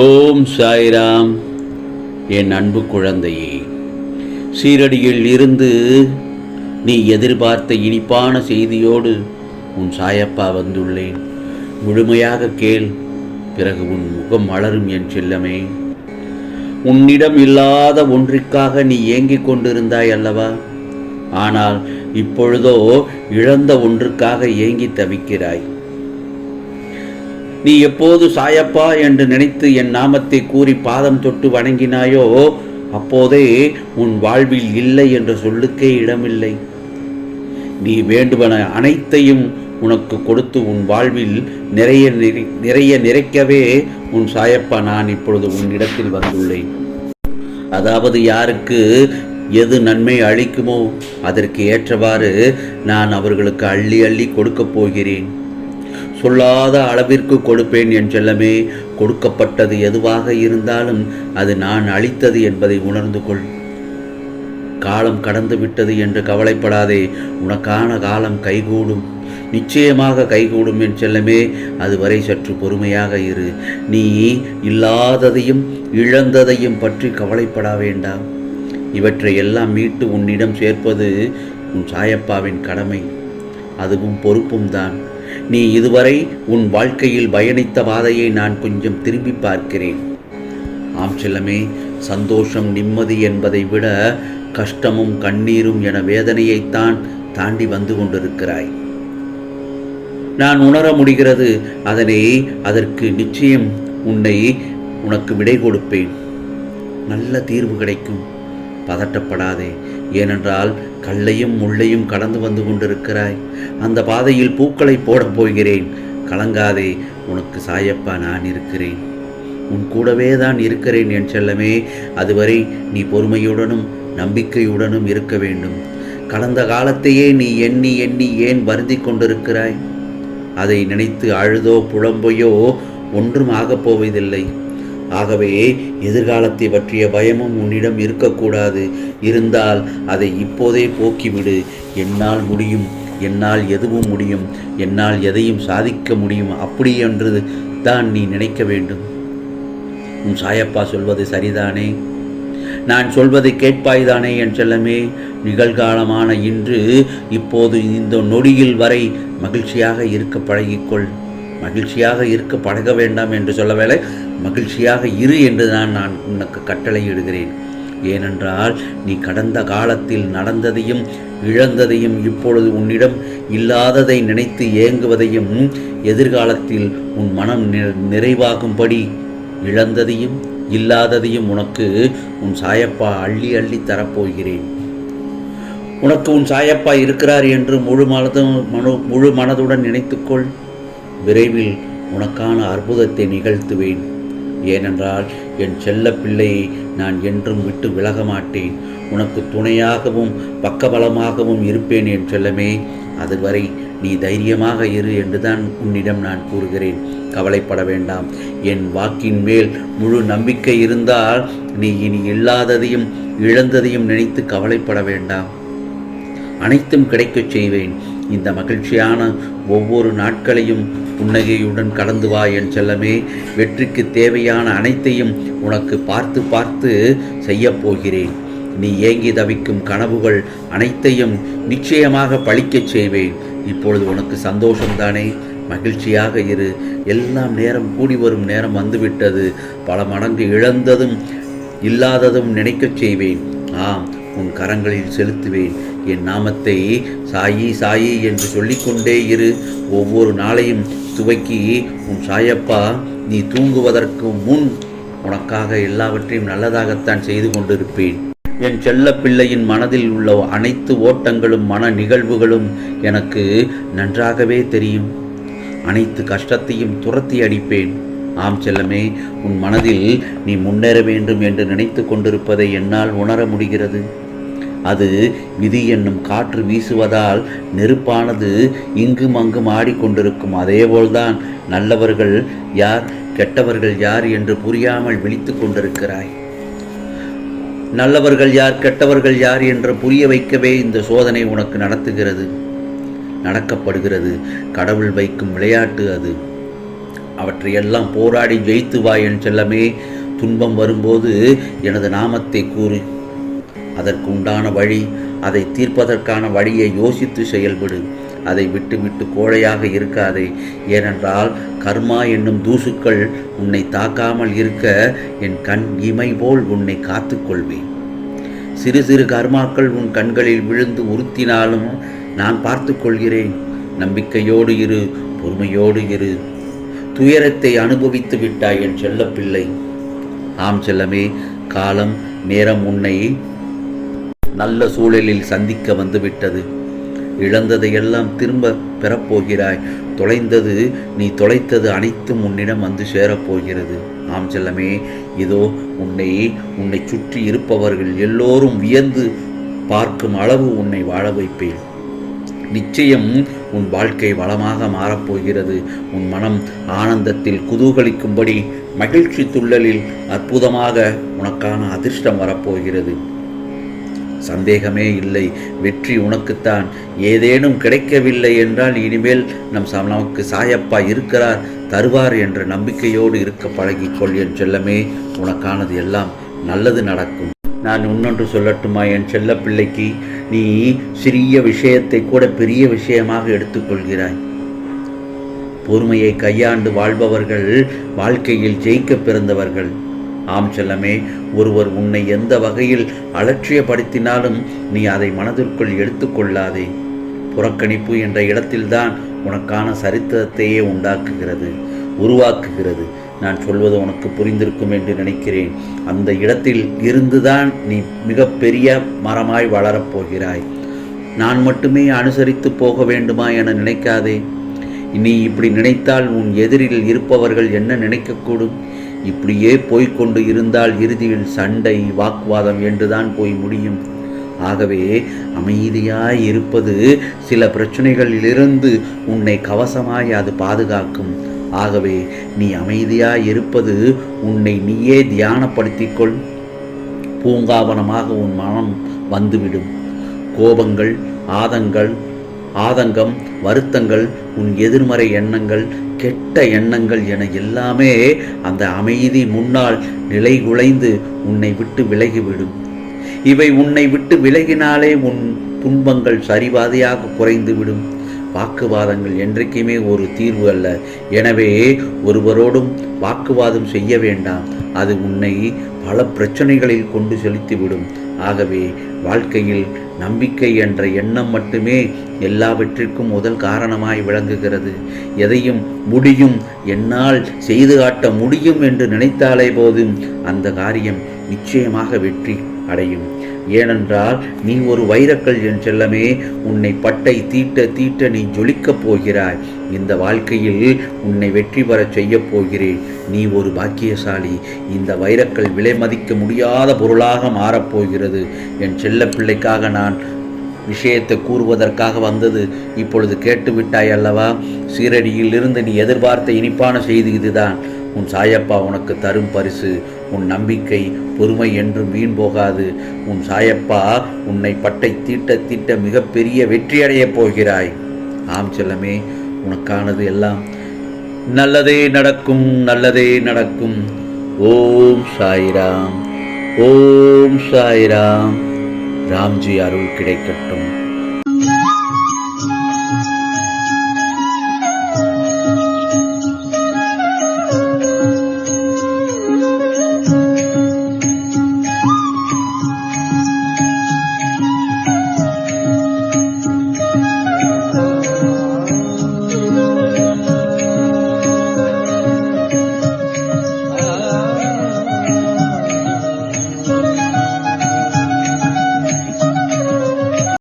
ஓம் சாய்ராம். என் அன்பு குழந்தையே சீரடியில் இருந்து நீ எதிர்பார்த்த இனிப்பான செய்தியோடு உன் சாயப்பா வந்துள்ளேன். முழுமையாக கேள் பிறகு உன் முகம் மலரும் என் செல்லமே. உன்னிடம் இல்லாத ஒன்றிற்காக நீ ஏங்கிக் கொண்டிருந்தாய் அல்லவா? ஆனால் இப்பொழுதோ இழந்த ஒன்றுக்காக ஏங்கி தவிக்கிறாய். நீ எப்போது சாயப்பா என்று நினைத்து என் நாமத்தை கூறி பாதம் தொட்டு வணங்கினாயோ அப்போதே உன் வாழ்வில் இல்லை என்ற சொல்லுக்கே இடமில்லை. நீ வேண்டுவன அனைத்தையும் உனக்கு கொடுத்து உன் வாழ்வில் நிறைய நிறைய நிறைக்கவே உன் சாயப்பா நான் இப்பொழுது உன்னிடத்தில் வந்துள்ளேன். அதாவது யாருக்கு எது நன்மை அளிக்குமோ அதற்கு ஏற்றவாறு நான் அவர்களுக்கு அள்ளி அள்ளி கொடுக்கப் போகிறேன். சொல்லாத அளவிற்கு கொடுப்பேன் என் செல்லமே. கொடுக்கப்பட்டது எதுவாக இருந்தாலும் அது நான் அளித்தது என்பதை உணர்ந்து கொள். காலம் கடந்து விட்டது என்று கவலைப்படாதே. உனக்கான காலம் கைகூடும். நிச்சயமாக கைகூடும் என் செல்லமே. அதுவரை சற்று பொறுமையாக இரு. நீ இல்லாததையும் இழந்ததையும் பற்றி கவலைப்பட வேண்டாம். இவற்றை எல்லாம் மீட்டு உன்னிடம் சேர்ப்பது உன் சாயப்பாவின் கடமை. அதுவும் பொறுப்பும் தான். நீ இதுவரை உன் வாழ்க்கையில் பயணித்த பாதையை நான் கொஞ்சம் திரும்பி பார்க்கிறேன். ஆம் செல்லமே சந்தோஷம் நிம்மதி என்பதை விட கஷ்டமும் கண்ணீரும் என வேதனையைத்தான் தாண்டி வந்து கொண்டிருக்கிறாய். நான் உணர முடிகிறது அதனை அதற்கு நிச்சயம் உன்னை உனக்கு விடை கொடுப்பேன். நல்ல தீர்வு கிடைக்கும். பதட்டப்படாதே. ஏனென்றால் கல்லையும் முள்ளையும் கடந்து வந்து கொண்டிருக்கிறாய். அந்த பாதையில் பூக்களை போடப் போகிறேன். கலங்காதே உனக்கு சாயப்பா நான் இருக்கிறேன். உன் கூடவே தான் இருக்கிறேன் என் செல்லமே. அதுவரை நீ பொறுமையுடனும் நம்பிக்கையுடனும் இருக்க வேண்டும். கடந்த காலத்தையே நீ எண்ணி எண்ணி ஏன் வருந்திக் கொண்டிருக்கிறாய்? அதை நினைத்து அழுதோ புலம்பையோ ஒன்றும் ஆகப் போவதில்லை. ஆகவே எதிர்காலத்தை பற்றிய பயமும் உன்னிடம் இருக்கக்கூடாது. இருந்தால் அதை இப்போதே போக்கிவிடு. என்னால் முடியும். என்னால் எதுவும் முடியும். என்னால் எதையும் சாதிக்க முடியும். அப்படி என்று தான் நீ நினைக்க வேண்டும். உன் சாயப்பா சொல்வது சரிதானே? நான் சொல்வதை கேட்பாய்தானே என் செல்லமே? நிகழ்காலமான இன்று இப்போது இந்த நொடியில் வரை மகிழ்ச்சியாக இருக்க பழகிக்கொள். மகிழ்ச்சியாக இருக்க பழக வேண்டாம் என்று சொல்லவேளை மகிழ்ச்சியாக இரு என்று தான் நான் உனக்கு கட்டளையிடுகிறேன். ஏனென்றால் நீ கடந்த காலத்தில் நடந்ததையும் இழந்ததையும் இப்பொழுது உன்னிடம் இல்லாததை நினைத்து ஏங்குவதையும் எதிர்காலத்தில் உன் மனம் நிறைவாகும்படி இழந்ததையும் இல்லாததையும் உனக்கு உன் சாயப்பா அள்ளி அள்ளி தரப்போகிறேன். உனக்கு உன் சாயப்பா இருக்கிறார் என்று முழு மனதும் மனு முழு மனதுடன் நினைத்துக்கொள். விரைவில் உனக்கான அற்புதத்தை நிகழ்த்துவேன். ஏனென்றால் என் செல்ல பிள்ளையை நான் என்றும் விட்டு விலக மாட்டேன் உனக்கு துணையாகவும் பக்கபலமாகவும் இருப்பேன் என் செல்லமே. அதுவரை நீ தைரியமாக இரு என்றுதான் உன்னிடம் நான் கூறுகிறேன். கவலைப்பட வேண்டாம். என் வாக்கின் மேல் முழு நம்பிக்கை இருந்தால் நீ இனி இல்லாததையும் இழந்ததையும் நினைத்து கவலைப்பட வேண்டாம். அனைத்தும் கிடைக்கச் செய்வேன். இந்த மகிழ்ச்சியான ஒவ்வொரு நாட்களையும் புன்னகையுடன் கடந்து வா என் செல்லமே. வெற்றிக்கு தேவையான அனைத்தையும் உனக்கு பார்த்து பார்த்து செய்யப் போகிறேன். நீ ஏங்கி தவிக்கும் கனவுகள் அனைத்தையும் நிச்சயமாக பழிக்கச் செய்வேன். இப்பொழுது உனக்கு சந்தோஷம்தானே? மகிழ்ச்சியாக இரு. எல்லாம் நேரம் கூடி வரும் நேரம் வந்துவிட்டது. பல மடங்கு இழந்ததும் இல்லாததும் நினைக்கச் செய்வேன். ஆம் உன் கரங்களில் செலுத்துவேன். என் நாமத்தை சாயி சாயி என்று சொல்லிக்கொண்டே இரு. ஒவ்வொரு நாளையும் துவக்கி உன் சாயப்பா நீ தூங்குவதற்கு முன் உனக்காக எல்லாவற்றையும் நல்லதாகத்தான் செய்து கொண்டிருப்பேன். என் செல்ல பிள்ளையின் மனதில் உள்ள அனைத்து ஓட்டங்களும் மன நிகழ்வுகளும் எனக்கு நன்றாகவே தெரியும். அனைத்து கஷ்டத்தையும் துரத்தி அடிப்பேன். ஆம் செல்லமே உன் மனதில் நீ முன்னேற வேண்டும் என்று நினைத்து கொண்டிருப்பதை என்னால் உணர முடிகிறது. அது விதி என்னும் காற்று வீசுவதால் நெருப்பானது இங்கும் அங்கும் ஆடிக்கொண்டிருக்கும். அதேபோல்தான் நல்லவர்கள் யார் கெட்டவர்கள் யார் என்று புரியாமல் விழித்து கொண்டிருக்கிறாய். நல்லவர்கள் யார் கெட்டவர்கள் யார் என்று புரிய வைக்கவே இந்த சோதனை உனக்கு நடத்துகிறது. நடக்கப்படுகிறது. கடவுள் வைக்கும் விளையாட்டு அது. அவற்றையெல்லாம் போராடி ஜெயித்து வா என் செல்லமே. துன்பம் வரும்போது எனது நாமத்தை கூறு. அதற்கு உண்டான வழி அதை தீர்ப்பதற்கான வழியை யோசித்து செயல்படு. அதை விட்டு விட்டு கோழையாக இருக்காதே. ஏனென்றால் கர்மா என்னும் தூசுக்கள் உன்னை தாக்காமல் இருக்க என் கண் இமை போல் உன்னை காத்துக்கொள்வேன் சிறு சிறு கர்மாக்கள் உன் கண்களில் விழுந்து உறுத்தினாலும் நான் பார்த்து கொள்கிறேன். நம்பிக்கையோடு இரு பொறுமையோடு இரு. துயரத்தை அனுபவித்து விட்டாய் என் செல்லப்பிள்ளை. ஆம் செல்லமே காலம் நேரம் உன்னை நல்ல சூழலில் சந்திக்க வந்துவிட்டது இழந்ததையெல்லாம் திரும்ப பெறப்போகிறாய். தொலைந்தது நீ தொலைத்தது அனைத்தும் உன்னிடம் வந்து சேரப்போகிறது. ஆம் செல்லமே இதோ உன்னை உன்னை சுற்றி இருப்பவர்கள் எல்லோரும் வியந்து பார்க்கும் அளவு உன்னை வாழ வைப்பேன். நிச்சயம் உன் வாழ்க்கை வளமாக மாறப்போகிறது. உன் மனம் ஆனந்தத்தில் குதூகலிக்கும்படி மகிழ்ச்சி துள்ளலில் அற்புதமாக உனக்கான அதிர்ஷ்டம் வரப்போகிறது. சந்தேகமே இல்லை. வெற்றி உனக்குத்தான். ஏதேனும் கிடைக்கவில்லை என்றால் இனிமேல் நம் நமக்கு சாயப்பா இருக்கிறார். தருவார் என்ற நம்பிக்கையோடு இருக்க பழகிக்கொள் என் செல்லமே. உனக்கானது எல்லாம் நல்லது நடக்கும். நான் இன்னொன்று சொல்லட்டுமா என் செல்ல பிள்ளைக்கு நீ சிறிய விஷயத்தை கூட பெரிய விஷயமாக எடுத்துக்கொள்கிறாய். பொறுமையை கையாண்டு வாழ்பவர்கள் வாழ்க்கையில் ஜெயிக்க பிறந்தவர்கள். ஆம் செல்லமே ஒருவர் உன்னை எந்த வகையில் அலட்சியப்படுத்தினாலும் நீ அதை மனதிற்குள் எடுத்துக்கொள்ளாதே. புறக்கணிப்பு என்ற இடத்தில்தான் உனக்கான சரித்திரத்தையே உண்டாக்குகிறது உருவாக்குகிறது. நான் சொல்வது உனக்கு புரிந்திருக்கும் என்று நினைக்கிறேன். அந்த இடத்தில் இருந்துதான் நீ மிகப்பெரிய மரமாய் வளரப் போகிறாய். நான் மட்டுமே அனுசரித்து போக வேண்டுமா என நினைக்காதே. நீ இப்படி நினைத்தால் உன் எதிரில் இருப்பவர்கள் என்ன நினைக்கக்கூடும்? இப்படியே போய்க்கொண்டு இருந்தால் இறுதியில் சண்டை வாக்குவாதம் என்றுதான் போய் முடியும். ஆகவே அமைதியாய் இருப்பது சில பிரச்சனைகளிலிருந்து உன்னை கவசமாய் அது பாதுகாக்கும். ஆகவே நீ அமைதியாய் இருப்பது உன்னை நீயே தியானப்படுத்திக்கொள் பூங்காவனமாக உன் மனம் வந்துவிடும். கோபங்கள் ஆதங்கள் ஆதங்கம் வருத்தங்கள் உன் எதிர்மறை எண்ணங்கள் கெட்ட எண்ணங்கள் என எல்லாமே அந்த அமைதி முன்னால் நிலைகுலைந்து உன்னை விட்டு விலகிவிடும். இவை உன்னை விட்டு விலகினாலே உன் துன்பங்கள் சரிபாதையாக குறைந்துவிடும். வாக்குவாதங்கள் என்றைக்குமே ஒரு தீர்வு அல்ல. எனவே ஒருவரோடும் வாக்குவாதம் செய்ய வேண்டாம். அது உன்னை பல பிரச்சனைகளில் கொண்டு செலுத்திவிடும். ஆகவே வாழ்க்கையில் நம்பிக்கை என்ற எண்ணம் மட்டுமே எல்லாவற்றிற்கும் முதல் காரணமாய் விளங்குகிறது. எதையும் முடியும் என்னால் செய்து காட்ட முடியும் என்று நினைத்தாலே போதும் அந்த காரியம் நிச்சயமாக வெற்றி அடையும். ஏனென்றால் நீ ஒரு வைரக்கல் என் செல்லமே உன்னை பட்டை தீட்ட தீட்ட நீ ஜொலிக்கப் போகிறாய். இந்த வாழ்க்கையில் உன்னை வெற்றி பெறச் செய்யப் போகிறேன். நீ ஒரு பாக்கியசாலி. இந்த வைரக்கல் விலை மதிக்க முடியாத பொருளாக மாறப்போகிறது என் செல்ல பிள்ளைக்காக நான் விஷயத்தை கூறுவதற்காக வந்தது. இப்பொழுது கேட்டு விட்டாய் அல்லவா? சீரடியில் இருந்து நீ எதிர்பார்த்த இனிப்பான செய்தி இதுதான். உன் சாயப்பா உனக்கு தரும் பரிசு உன் நம்பிக்கை பொறுமை என்றும் வீண் போகாது. உன் சாயப்பா உன்னை பட்டை தீட்ட தீட்ட மிகப்பெரிய வெற்றியடையப் போகிறாய். ஆம் செல்லமே உனக்கானது எல்லாம் நல்லதே நடக்கும் நல்லதே நடக்கும். ஓம் சாய்ராம் ஓம் சாய்ராம். ராம்ஜி அருள் கிடைக்கட்டும்.